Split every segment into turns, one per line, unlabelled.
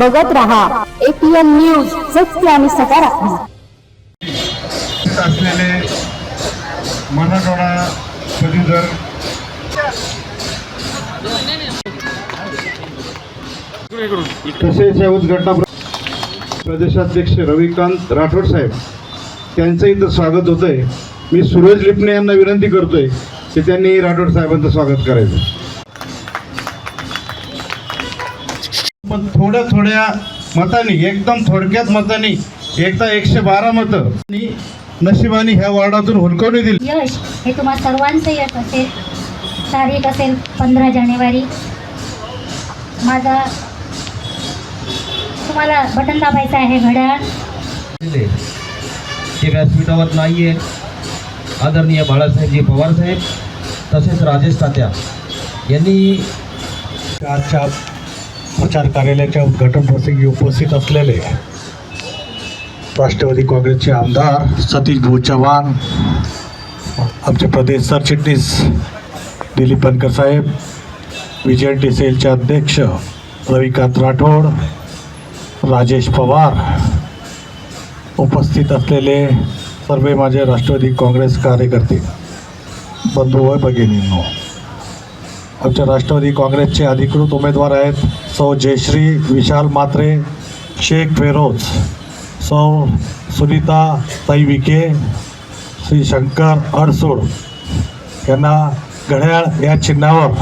बघत रहा. APN news सत्य आणि सकारात्मक.
असलेले मराठवाडा पदवीधर तसेच या उद्घटना प्रदेशाध्यक्ष रविकांत राठोड साहेब त्यांचं इथं स्वागत होतंय. मी सूरज लिपणे यांना विनंती करतोय की त्यांनी राठोड साहेबांचं स्वागत करायचं. थोड्या थोड्या मतांनी एकदम थोडक्यात मतांनी एकदा एकशे बारा मतं नशिबाने ह्या वॉर्डातून हुलकवणी दिली.
यश हे तुम्हा सर्वांचं यश असेल. तारीख असेल पंधरा जानेवारी. माझा तुम्हाला बटन दाबायचं आहे घड्याळ.
दिले ते व्यासपीठावर नाही आहेत आदरणीय बाळासाहेबजी पवार साहेब तसेच राजेश तात्या यांनी
आजच्या प्रचार कार्यालयाच्या उद्घाटन प्रसंगी उपस्थित असलेले राष्ट्रवादी काँग्रेसचे आमदार सतीश भाऊ चव्हाण आमचे प्रदेश सरचिटणीस दिलीप बनकर साहेब विजयंटी सेलचे अध्यक्ष रविकांत राठोड राजेश पवार उपस्थित असलेले सर्व माझे राष्ट्रवादी काँग्रेस कार्यकर्ते बंधू व भगिनींनो आमच्या राष्ट्रवादी काँग्रेसचे अधिकृत उमेदवार आहेत सौ जयश्री विशाल मात्रे शेख फेरोज सौ सुनीता ताई विखे श्री शंकर अडसूड यांना घड्याळ या चिन्हावर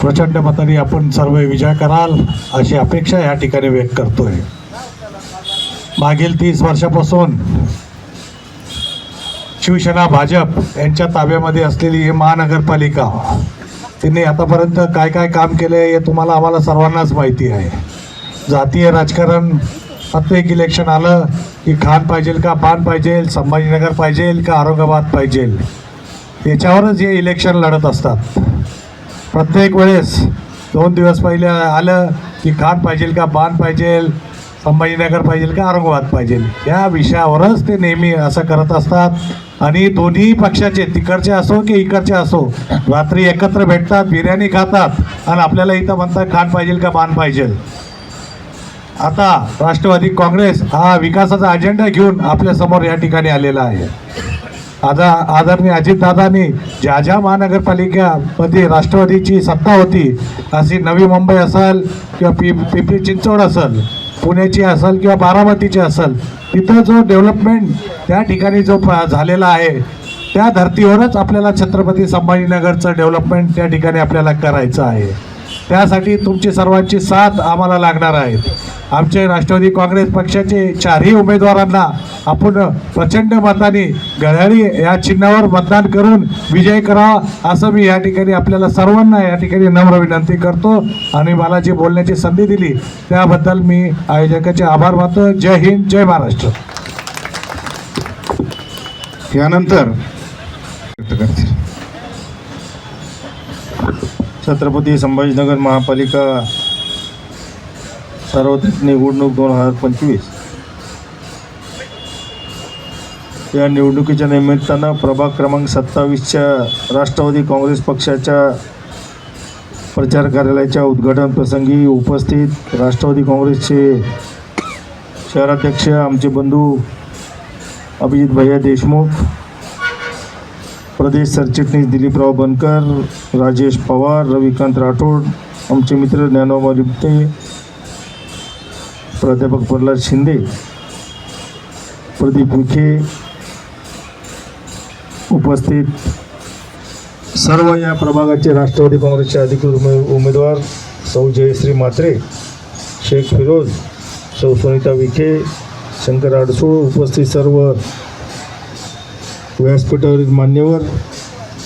प्रचंड मताने आपण सर्व विजय कराल अशी अपेक्षा या ठिकाणी व्यक्त करतोय. मागील तीस वर्षापासून शिवसेना भाजप यांच्या ताब्यामध्ये असलेली ही महानगरपालिका त्यांनी आतापर्यंत काय काय काम केले हे तुम्हाला आम्हाला सर्वांनाच माहिती आहे. जातीय राजकारण प्रत्येक इलेक्शन आलं की खान पाहिजे का पान पाहिजे संभाजीनगर पाहिजे का औरंगाबाद पाहिजे? याच्यावरच हे इलेक्शन लढत असतात. प्रत्येक वेळेस दोन दिवस पहिले आलं की खान पाहिजे का बाण पाहिजे संभाजीनगर पाहिजे का औरंगाबाद पाहिजे? या विषयावरच ते नेहमी असं करत असतात. आणि दोन्ही पक्षाचे तिकडचे असो की इकडचे असो रात्री एकत्र भेटतात बिर्याणी खातात. आणि आपल्याला इथं म्हणतात खाण पाहिजे का बाण पाहिजे? आता राष्ट्रवादी काँग्रेस हा विकासाचा अजेंडा घेऊन आपल्यासमोर या ठिकाणी आलेला आहे. आता आदरणीय अजितदादांनी ज्या ज्या महानगरपालिकामध्ये राष्ट्रवादीची सत्ता होती अशी नवी मुंबई असेल किंवा पि पिंपरी चिंचवड असेल पुण्याची असेल किंवा बारामतीची असेल तिथं जो डेव्हलपमेंट त्या ठिकाणी जो प- झालेला आहे त्या धर्तीवरच आपल्याला छत्रपती संभाजीनगरचं डेव्हलपमेंट त्या ठिकाणी आपल्याला करायचं आहे. त्यासाठी तुमची सर्वांची साथ आम्हाला लागणार आहे. आमचे राष्ट्रवादी काँग्रेस पक्षाचे चारही उमेदवारांना आपण प्रचंड मताने घड्याळी या चिन्हावर मतदान करून विजय करावा असं मी या ठिकाणी आपल्याला सर्वांना या ठिकाणी नम्र विनंती करतो आणि मला जी बोलण्याची संधी दिली. त्याबद्दल मी आयोजकाचे आभार मानतो. जय हिंद जय महाराष्ट्र.
यानंतर व्यक्त छत्रपती संभाजीनगर महापालिका सार्वत्रिक निवडणूक दोन हजार पंचवीस. या निवडणुकीच्या निमित्तानं प्रभाग क्रमांक सत्तावीसच्या राष्ट्रवादी काँग्रेस पक्षाच्या प्रचार कार्यालयाच्या उद्घाटन प्रसंगी उपस्थित राष्ट्रवादी काँग्रेसचे शहराध्यक्ष आमचे बंधू अभिजित भैया देशमुख प्रदेश सरचिटणीस दिलीपराव बनकर राजेश पवार रविकांत राठोड आमचे मित्र ज्ञानोबा लिप्ते प्राध्यापक प्रल्हाद शिंदे प्रदीप विखे उपस्थित. सर्व या प्रभागाचे राष्ट्रवादी काँग्रेसचे अधिकृत उमे उमेदवार सौ जयश्री मात्रे शेख फिरोज सौ सुनीता विखे शंकर अडसूळ उपस्थित सर्व व्यासपीठावरील मान्यवर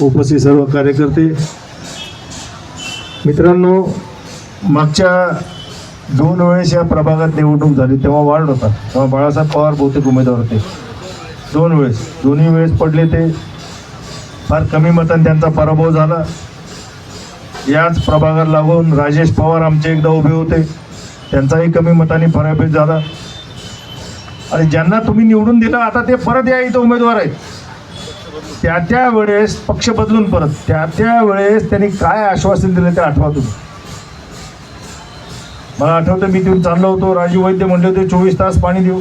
उपस्थित सर्व कार्यकर्ते. मित्रांनो मागच्या दोन वेळेस या प्रभागात निवडणूक झाली तेव्हा वार्ड होता. तेव्हा बाळासाहेब पवार बहुतेक उमेदवार होते. दोन वेळेस दोन्ही वेळेस पडले ते. फार कमी मतान त्यांचा पराभव झाला. याच प्रभागात लागून राजेश पवार आमचे एकदा उभे होते. त्यांचाही कमी मताने पराभव झाला. आणि ज्यांना तुम्ही निवडून दिलं आता ते परत या इथं उमेदवार आहेत. त्या त्या वेळेस पक्ष बदलून परत त्या त्या वेळेस त्यांनी काय आश्वासन दिलं ते आठवा तुम्ही. मला आठवतं मी तिथून चाललो होतो राजू वैद्य म्हणले होते चोवीस तास पाणी देऊ.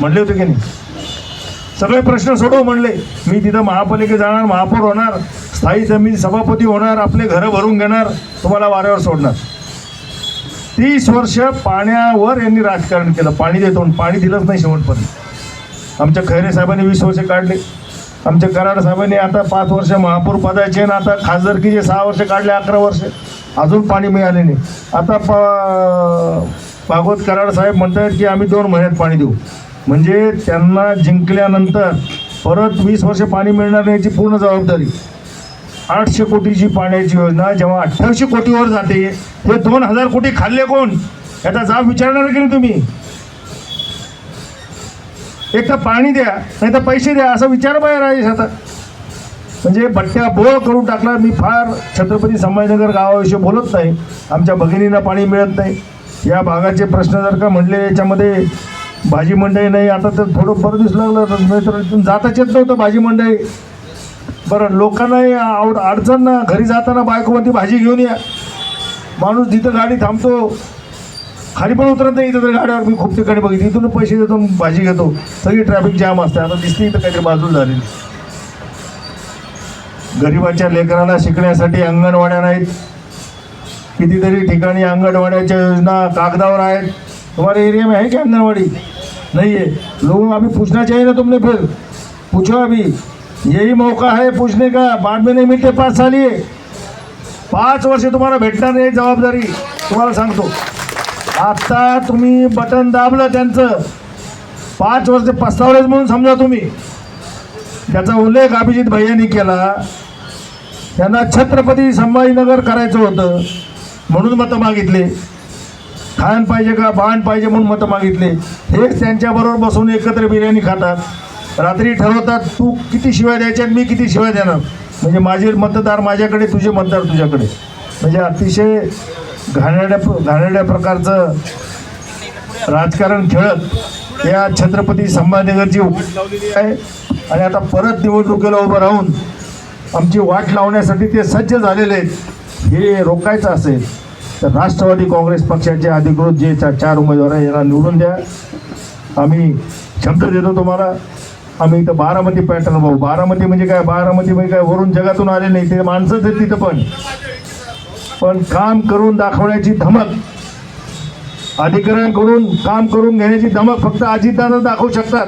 म्हणले होते की नाही? सगळे प्रश्न सोडव म्हणले. मी तिथं महापालिके जाणार महापौर होणार स्थायी समिती सभापती होणार आपले घरं भरून घेणार तुम्हाला वाऱ्यावर सोडणार. तीस वर्ष पाण्यावर यांनी राजकारण केलं. पाणी देतो आणि पाणी दिलंच नाही शेवटपर्यंत. आमच्या खैरे साहेबांनी वीस वर्ष काढले. आमच्या कराड साहेबांनी आता पाच वर्ष महापौर पदाचे आणि आता खासदारकीचे सहा वर्ष काढले अकरा वर्ष. अजून पाणी मिळाले नाही. आता प भागवत कराड साहेब म्हणतात की आम्ही दोन महिन्यात पाणी देऊ. म्हणजे त्यांना जिंकल्यानंतर परत वीस वर्ष पाणी मिळणार नाही याची पूर्ण जबाबदारी. आठशे कोटीची पाण्याची योजना जेव्हा अठ्ठावीसशे कोटीवर जाते हे दोन हजार कोटी खाल्ले कोण? याचा जाब विचारणार की नाही तुम्ही? एक तर पाणी द्या नाही तर पैसे द्या असा विचार बाहेर आहे आता म्हणजे बट्ट्या बोळ करून टाकला मी फार छत्रपती संभाजीनगर गावाविषयी बोलत नाही. आमच्या भगिनींना पाणी मिळत नाही. या भागाचे प्रश्न जर का म्हणले याच्यामध्ये भाजी मंडई नाही आता तर थोडं बरं दिसू लागलं नाही तर इथून जाताच येत नव्हतं भाजी मंडई. बरं लोकांनाही आवड अडचण ना घरी जाताना बायकोमध्ये भाजी घेऊन या. माणूस जिथं गाडी थांबतो खाली पण उतरत नाही इथं तर गाड्यावर मी खूप ठिकाणी बघितली. इथून पैसे देतो भाजी घेतो. सगळी ट्रॅफिक जाम असते. आता दिसते इथं काहीतरी बाजूला झालेली गरिबाच्या लेकराला शिकण्यासाठी अंगणवाड्या नाहीत. कितीतरी ठिकाणी अंगणवाड्याच्या योजना कागदावर आहेत. तुम्हाला एरिया में है क्या अंगनवाड़ी नहीं है लोगों को अभी पूछना चाहिए ना तुमने फिर? पूछो अभी यही मौका है पूछने का. बाद में नहीं मिलते पाच साल ये. पाच वर्ष तुम्हाला भेटणार नाही जबाबदारी. तुम्हाला सांगतो. आता तुम्ही बटन दाबलं त्यांचं. पाच वर्ष पस्तावलेच म्हणून समजा तुम्ही. त्याचा उल्लेख अभिजित भैयांनी केला. त्यांना छत्रपती संभाजीनगर करायचं होतं म्हणून मतं मागितले. खाण पाहिजे का? बाण पाहिजे म्हणून मतं मागितले. हेच त्यांच्याबरोबर बसून एकत्र बिर्याणी खातात. रात्री ठरवतात तू किती शिवाय द्यायच्या मी किती शिवाय देणार? म्हणजे माझे मतदार माझ्याकडे तुझे मतदार तुझ्याकडे. म्हणजे अतिशय घाणेरड्या घाणेरड्या प्रकारचं राजकारण खेळत या छत्रपती संभाजीनगरची आहे. आणि आता परत निवडणुकीला उभं राहून आमची वाट लावण्यासाठी ते सज्ज झालेले आहेत. हे रोखायचं असेल तर राष्ट्रवादी काँग्रेस पक्षाचे अधिकृत जे चार उमेदवार आहे यांना निवडून द्या. आम्ही शब्द देतो तुम्हाला. आम्ही इथं बारामती पॅटर्न भाऊ बारामती म्हणजे काय? बारामती म्हणजे काय? वरून जगातून आले नाही ते माणसंच आहेत तिथं पण. पण काम करून दाखवण्याची धमक. अधिकाऱ्यांकडून काम करून घेण्याची धमक फक्त अजितदादा दाखवू शकतात.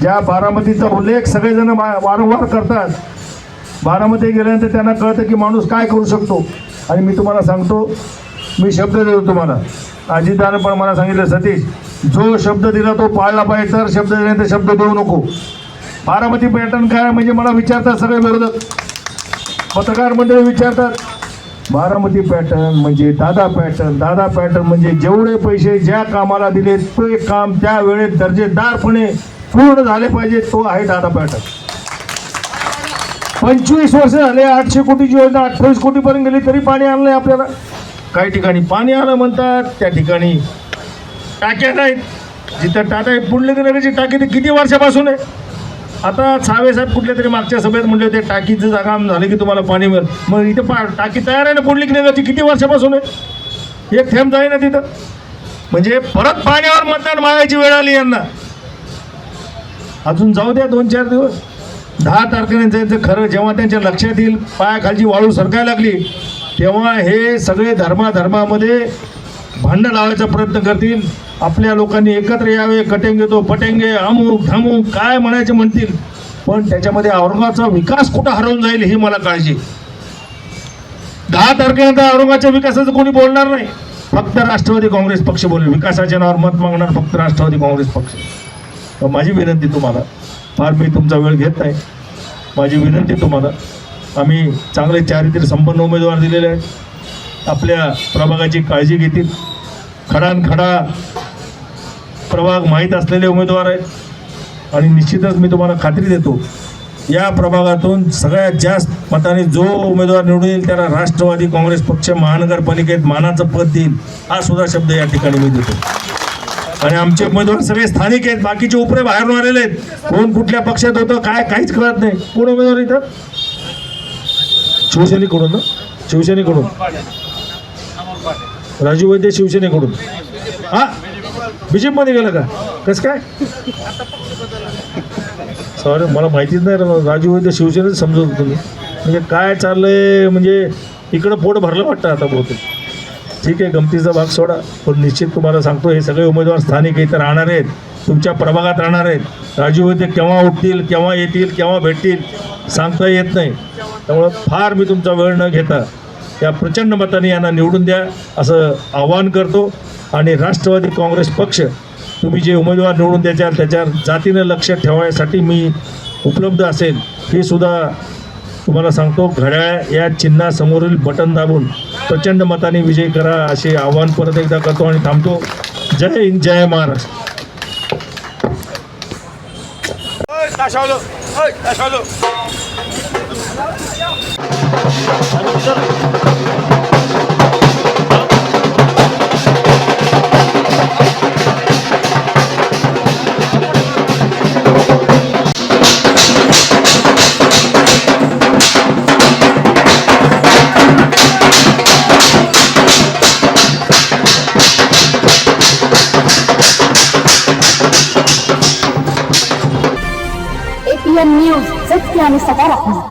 ज्या बारामतीचा उल्लेख सगळेजण वारंवार करतात. बारामती गेल्यानंतर त्यांना कळतं की माणूस काय करू शकतो. आणि मी तुम्हाला सांगतो मी शब्द देतो तुम्हाला. अजितदानं पण मला सांगितलं सतीश जो शब्द दिला तो पाळला पाहिजे तर शब्द दिल्यानंतर शब्द देऊ नको. बारामती पर्यटन काय म्हणजे मला विचारतात सगळे विरोधक. पत्रकार मंडळी विचारतात बारामती पॅटर्न म्हणजे दादा पॅटर्न. दादा पॅटर्न म्हणजे जेवढे पैसे ज्या कामाला दिले ते काम त्या वेळेत दर्जेदारपणे पूर्ण झाले पाहिजे तो आहे दादा पॅटर्न. पंचवीस वर्ष झाले आठशे कोटीची योजना अठ्ठावीस कोटीपर्यंत गेली तरी पाणी आणलं नाही आपल्याला. काही ठिकाणी पाणी आलं म्हणतात त्या ठिकाणी टाक्या नाहीत जिथं टाटा पुंडलिकनगरची टाकी ते किती वर्षापासून आहे? आता सावे साहेब कुठल्या तरी मागच्या सभेत म्हणले होते टाकीचं जागा झालं की तुम्हाला पाणी मिळेल. मग इथं पा टाकी तयार आहे ना पुंडलिकनगरची किती वर्षापासून आहे? एक थेंब जाई ना तिथं. म्हणजे परत पाण्यावर मतदान मागायची वेळ आली यांना. अजून जाऊ द्या दोन चार दिवस. दहा तारखेने त्यांचं खरं जेव्हा त्यांच्या लक्षात येईल पायाखालची वाळू सरकायला लागली तेव्हा हे सगळे धर्माधर्मामध्ये भांडण लावायचा प्रयत्न करतील. आपल्या लोकांनी एकत्र यावे कटेंगे तो पटेंगे अमुक धमुक काय म्हणायचे म्हणतील. पण त्याच्यामध्ये औरंगाचा विकास कुठं हरवून जाईल ही मला काळजी दहा तारखेनंतर औरंगाच्या विकासाचं कोणी बोलणार नाही. फक्त राष्ट्रवादी काँग्रेस पक्ष बोलेल विकासाच्या नावावर मत मागणार फक्त राष्ट्रवादी काँग्रेस पक्ष. तर माझी विनंती तुम्हाला फार मी तुमचा वेळ घेत नाही. माझी विनंती तुम्हाला आम्ही चांगले चारित्र्य संपन्न उमेदवार दिलेले आहेत. आपल्या प्रभागाची काळजी घेतील. खडानखडा प्रभाग माहीत असलेले उमेदवार आहेत. आणि निश्चितच मी तुम्हाला खात्री देतो या प्रभागातून सगळ्यात जास्त मताने जो उमेदवार निवडून येईल त्याला राष्ट्रवादी काँग्रेस पक्ष महानगरपालिकेत मानाचं पद देईल हा सुद्धा शब्द या ठिकाणी मी देतो. आणि आमचे उमेदवार सगळे स्थानिक आहेत बाकीचे उपरे बाहेरून आलेले आहेत. कोण कुठल्या पक्षात होतं काय काहीच कळत नाही. कोण उमेदवार इथं? शिवसेनेकडून ना? शिवसेनेकडून. राजू वैद्य शिवसेनेकडून. हा? बीजेपीमध्ये गेला का? कसं काय? सॉरी मला माहितीच नाही रे राजू वैद्य शिवसेनेच समजत होतो तुम्ही म्हणजे काय चाललंय म्हणजे इकडं पोट भरलं वाटतं आता बहुतेक. ठीक आहे गमतीचा भाग सोडा पण निश्चित तुम्हाला सांगतो हे सगळे उमेदवार स्थानिक इथं राहणार आहेत तुमच्या प्रभागात राहणार आहेत. राजू वैद्य केव्हा उठतील केव्हा येतील केव्हा भेटतील सांगता येत नाही. त्यामुळं फार मी तुमचा वेळ न घेता या प्रचंड मताने यांना निवडून द्या असं आवाहन करतो. आणि राष्ट्रवादी काँग्रेस पक्ष तुम्ही जे उमेदवार निवडून द्याल त्याच्यावर जातीनं लक्ष ठेवण्यासाठी मी उपलब्ध असेल हे सुद्धा तुम्हाला सांगतो. घड्याळ या चिन्हासमोरील बटन दाबून प्रचंड मताने विजय करा असे आवाहन परत एकदा करतो आणि थांबतो. जय हिंद जय महाराष्ट्र.
एपीएन न्यूज सत्य आणि सकारात्मक